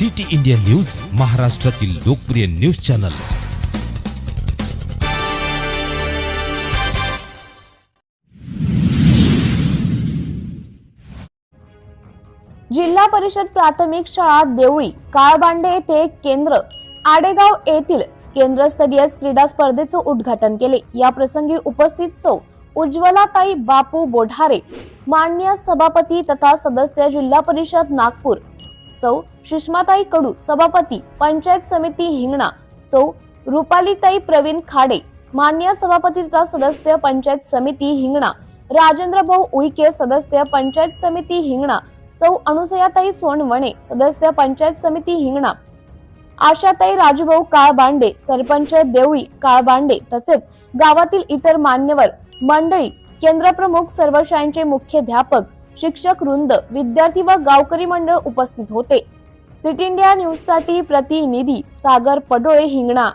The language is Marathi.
सिटी इंडिया न्यूज महाराष्ट्रातील लोकप्रिय न्यूज चॅनल. जिल्हा परिषद प्राथमिक शाळा देवळी काळबांडे येथे केंद्र आडेगाव येथील केंद्रस्तरीय क्रीडा स्पर्धेचं उद्घाटन केले. या प्रसंगी उपस्थित सौ उज्ज्वलाताई बापू बोढारे माननीय सभापती तथा सदस्य जिल्हा परिषद नागपूर चौ सुषमाताई कडू सभापती पंचायत समिती हिंगणा चौ रुपालीताई प्रवीण खाडे मान्य सभापती तथा सदस्य पंचायत समिती हिंगणा राजेंद्र भाऊ उईके सदस्य पंचायत समिती हिंगणा सौ अनुसयाताई सोनवणे सदस्य पंचायत समिती हिंगणा आशाताई राजभाऊ काळबांडे सरपंच देवळी काळबांडे तसेच गावातील इतर मान्यवर मंडळी केंद्रप्रमुख सर्व शाळांचे मुख्याध्यापक शिक्षक वृंद विद्यार्थी व गावकरी मंडळ उपस्थित होते. सिटी इंडिया न्यूजसाठी प्रतिनिधी सागर पडोळे हिंगणा.